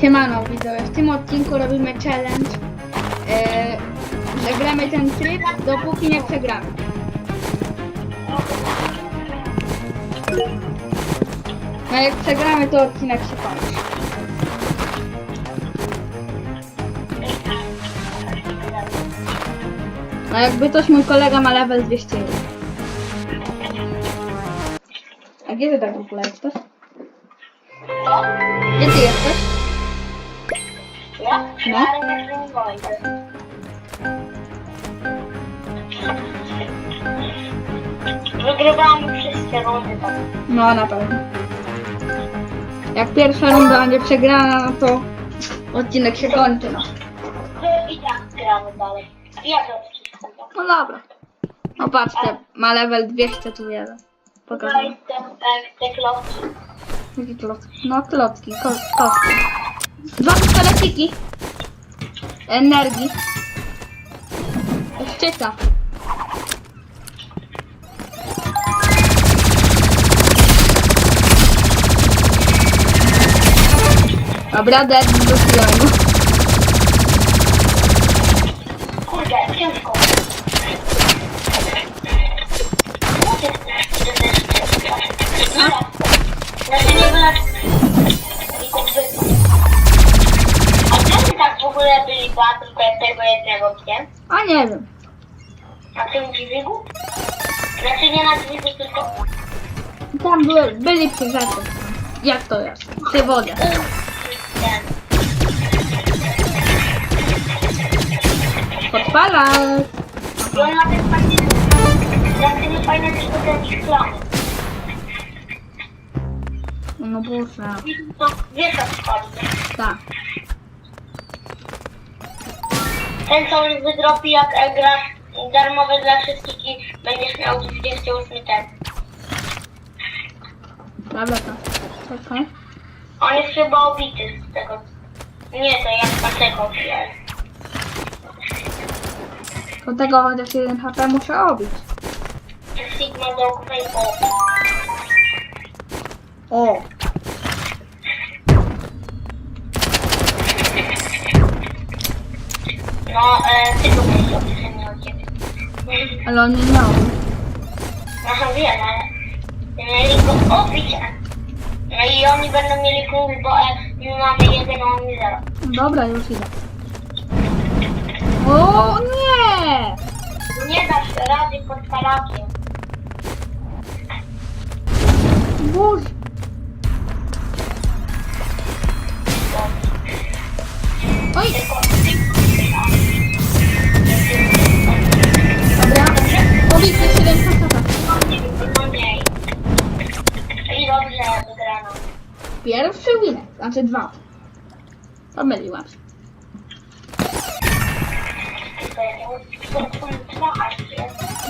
Siemano widzowie, w tym odcinku robimy challenge. Eee, zagramy ten tryb, dopóki nie przegramy. A jak przegramy, to odcinek się kończy. A jakby coś mój kolega ma level 200 już. A gdzie ty tak w ogóle jesteś? Gdzie ty jesteś? No. Wygrywamy wszystkie rundy tak. No na pewno. Jak pierwsza runda będzie przegrana, no to odcinek się kończy. No, Wy i tak gramy dalej. Ja to no dobra. No patrzcie, ma level 200 tu jeden. Pokażę. Tutaj te, te, te klocki. Jakie klocki? No klocki, ko kostki. Dwa pistoleciki. Energii. Szczyta. Dobra, dead do slajmu. Kurde, ciężko. Znaczy nie wylać... ogóle byli dwa tylko tego jednego, nie? A nie wiem. Na tym dźwigu? Znaczy nie na dźwigu, tylko... Tam były, byli przy rzece. Jak to jest? Przy wodzie. Ten. Podpalać. I on ma ten fajny... Znaczy nie fajny, tylko ten szklany. No proszę. To wiesz o co chodzi, nie? Tak. Ten co on wydropi jak e, grasz darmowe dla wszystkich i będziesz miał 28 ten. Dobra to. Czekaj. On jest chyba obity z tego. Nie, to jak dlatego jest. Do tego chociaż jeden HP muszę obić. Sigma Fable. O. No, e, ty go byś opisany od ciebie. Ale on nie miał. No wiem, ale mieli go obić. No i oni będą mieli punkt, bo e, my mamy jeden, a oni zero. Dobra, już idę. O nie! Nie dasz rady pod palakiem. Boże. Oj, Tylko... Obity 7 HP. No mniej. I dobrze wygrano. Pierwszy winek, znaczy dwa. Pomyliłam się.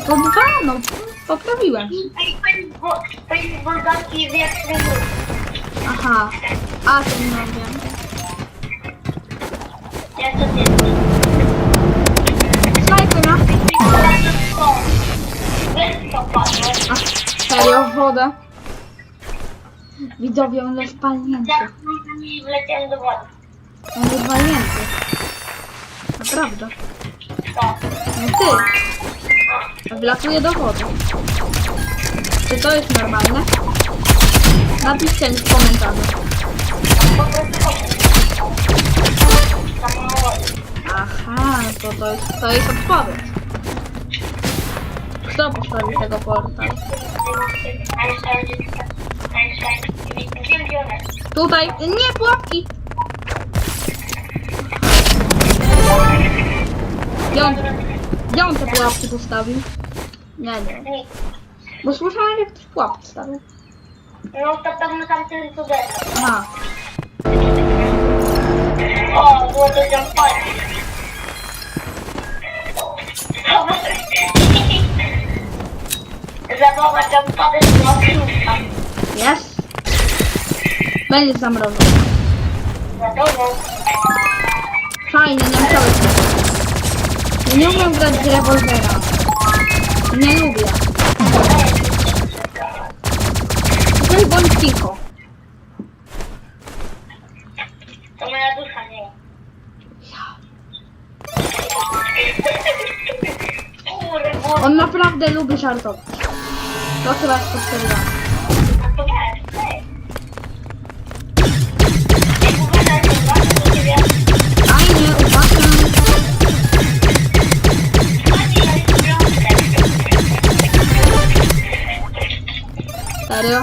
To dwa no. Poprawiłem. Bulgarski wiek wygód. Aha. A, ten no wiem. Ja to wiem. Serio, wodę. Widzowie, on jest palnięty. Ja nie wleciałem do wody. On jest palnięty. Naprawdę. To. No ty. Wlatuje do wody. Czy to jest normalne? Napiszcie mi w komentarzu. Tam mało. Aha, to to jest, to jest odpowiedź. Kto postawił tego portal? Tutaj, nie pułapki! Gdzie on, gdzie on te pułapki postawił? Nie, nie. Bo słyszałem, jak ktoś pułapki stawił. No to pewno tam ten tu jest. Aha. O, było to jumpare. Zabawa jumpare z mocnika. Jest. Będzie zamrożony. Wiadomo. Fajnie, nie musiałeś Ja nie umiem grać z rewolwera. Nie lubię. Tutaj bądź cicho. To moja dusza, nie. Kurwa, On naprawdę lubi żartować. To chyba spostrzeżam. a to weź, weź. Jak uważasz, to uważasz do ciebie. Fajnie, uważam. Ładnie, ja jest piątek. Serio?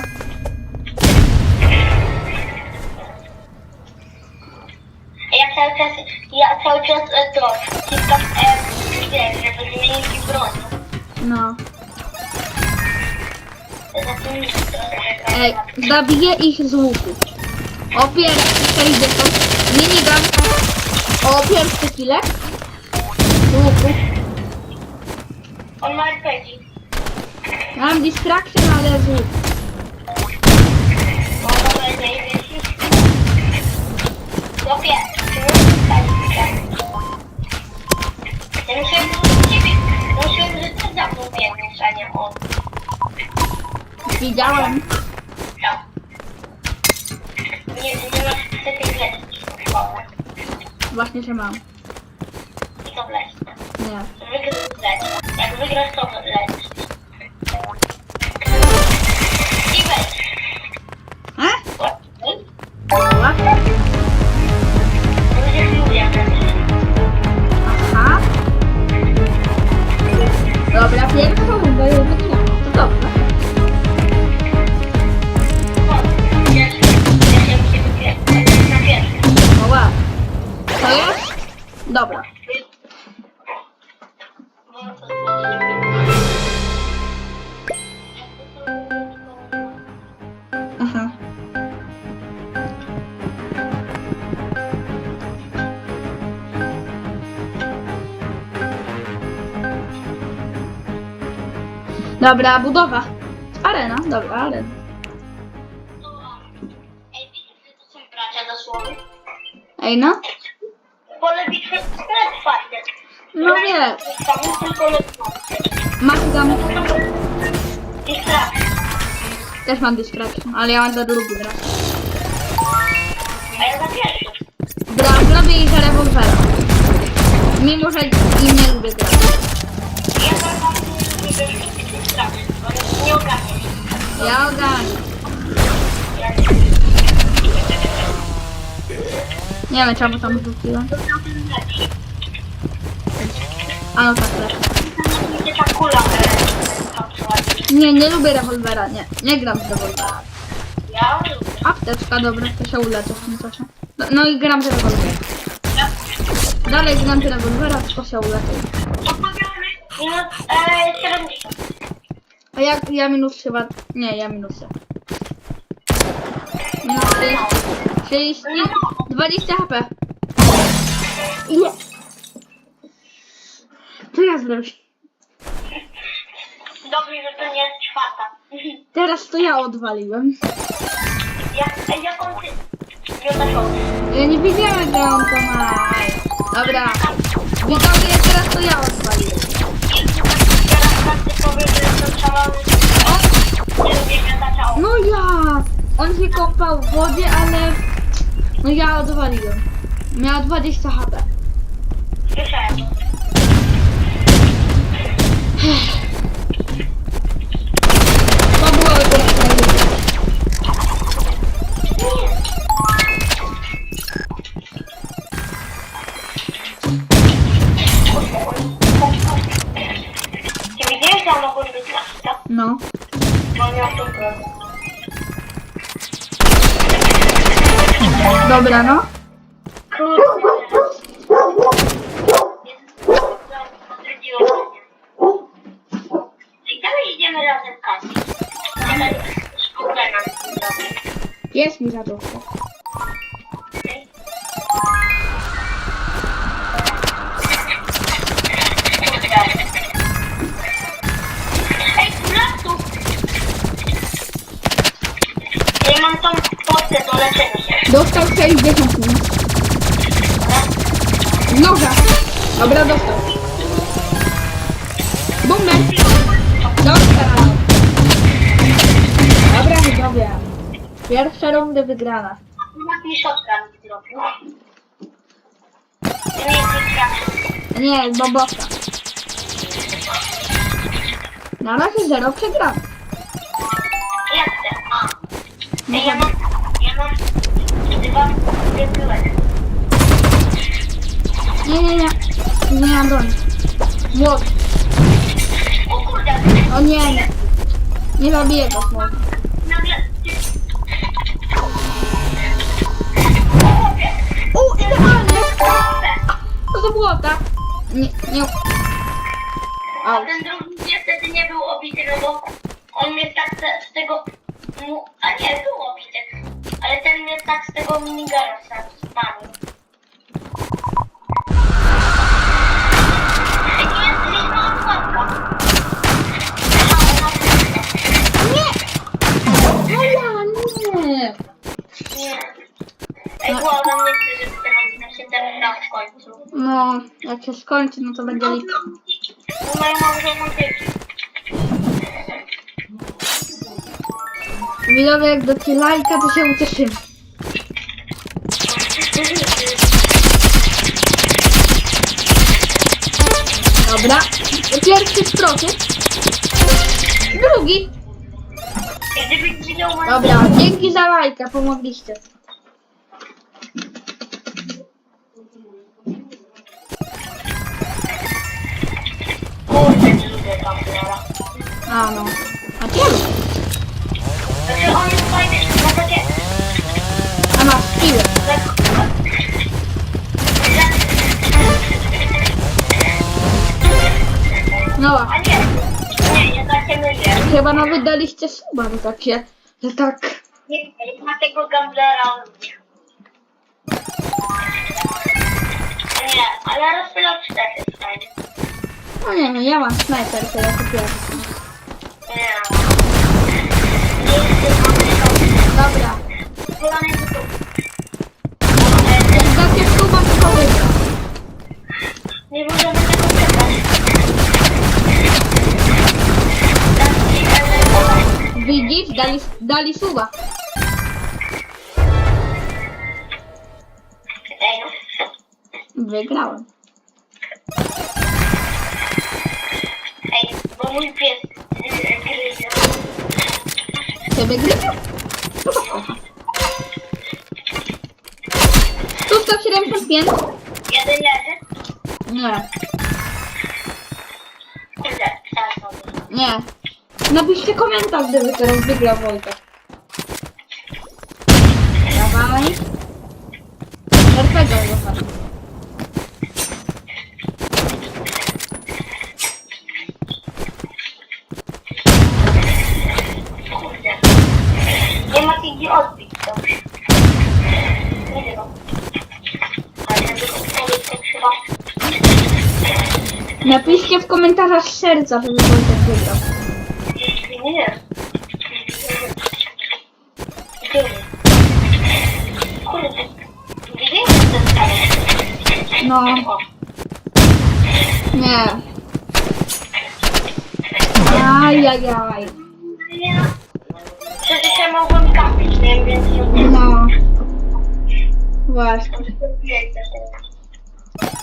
Ja cały czas, ja cały czas e, to wciskam E, wiesz, żeby zmienić broń. No. Ej, zabiję ich z łuku. O, pierwszy 60. Minigun. O, pierwszy kilek. Z łuku. On ma RPG. Mam distraction, ale z łuku. O, to jest najwyższy. Chłopie, czy możesz stać Ja myślałem, że to ciebie, myślałem, że ty za mną biegniesz, a nie on. Widziałem. Nie, nie masz. Właśnie, że mam. I to wleć. Nie. Jak wygrasz, to Dobra, budowa. Arena, dobra, arena. Ej, widzisz, że to są bracia dosłownie? Ej no. Pole bitwy jest. No wiesz. Tam tylko lepsze. Masz. I strach. Też mam distraction, ale ja mam za drugi brak. A ja za pierwszy. Brak, zrobię ich za rewolwera. Mimo, że im nie lubię grać. Ja za mam nie ogarniesz. Ja ogarnę. Nie wiem czemu tam rzuciłem. A no tak też. Gdzie ta kula tam przechodzi? Nie, nie lubię rewolwera, nie. Nie gram z rewolwera. Ja. Apteczka, dobra, to się uleczę w tym czasie. No, no i gram z rewolwera. Dalej gram z rewolwera, tylko się uleczę. Minus e, 70. A jak ja minus chyba... Nie, ja minus. Minus 30, 30, 20 HP. Co ja zrobię? Dobrze, że to nie jest czwarta. Teraz to ja odwaliłem. Jak, e, jaką ty? Ja nie wiedziałem, że on to ma. Dobra. Widzowie, teraz to ja odwaliłem. Teraz każdy powie, że to szalony. O! Nie lubię miotacza. No ja! On się kąpał w wodzie, ale... No ja odwaliłem. Miał 20 HP. Słyszałem nam zrobię. Jest mi za to. Dostał 60 minut. Noga. Dobra, dostał. Bumber. Dostał. Dobra, widzowie. Pierwsza rundy wygrana. Napisz shotgun zrobił. To nie Bobowka. Na razie zero? A. Ej, ja mam, ja mam Nie, nie, nie. Nie mam broni. Młot. O kurde, O nie, nie. Nie zabiję go chłopie! U, idealnie. Chłopie! To do błota. Nie, nie. A Au. ten drugi niestety nie był obity, no bo on mnie tak z, z tego... Mu, a nie, był obity. Ale ten mnie tak z tego minigana sam spadł. Ej, nie jest liczna okładka. Nie. No nie. Nie. Ej, błagam, nie chcę, żeby ten odcinek się ten grał w końcu. No, jak się skończy, no to będzie lipa. Bo dzieci. Widzowie, jak do lajka, to się ucieszymy. Dobra. Pierwszy stroty. Drugi. Dobra, dzięki za lajka, pomogliście. A no. A kiedy? Znaczy on jest fajny, ma takie... A masz piłę. tak- No, A nie, nie, tak się chyba nawet daliście suba, że takie, że tak. Nie, ma tego gamblera. Nie, ale rozpylacz też jest fajny. No nie, nie, ja mam snajper, to ja kupiłem. Nie. Dali, dali suba. No. Wygrałem. Ej, bo mój pies yy, gryzie. Ciebie gryzie? No. Tu 175? Jeden leży. Nie, Kurde, wstał sobie. nie. Napiszcie komentarz, gdyby teraz wygrał Wojtek. Dawaj. RPG zostaw. Kurde. Nie ma tych gdzie odbić, dobrze. Nie wiem. Ale żeby to trzeba... Napiszcie w komentarzach serca, żeby Wojtek wygrał. No, nie. Ajajaj. Nie. Przecież ja mogłem kapić, nie? Więc sobie... No. Właśnie.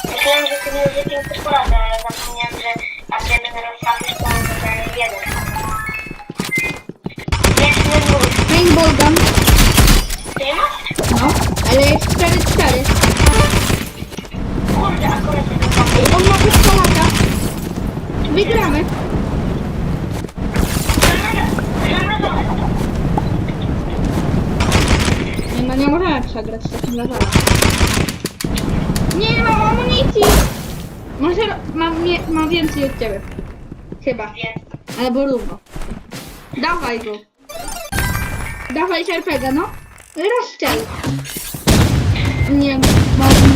Myślałem, że tym muzykiem też poradzę, ale zapomniałem, że jak ja będę rozstawić, to będzie jeden. Jest nie mój. Paintball gun. Ty nie masz? No, ale jest 4-4. On ma pistolata. Wygramy. Nie no, nie możemy przegrać z takim leżalem. Nie mam amunicji. Może mam, nie, mam więcej od ciebie. Chyba. Albo równo. Dawaj go. Dawaj RPG, no. Rozstrzel. Nie, mam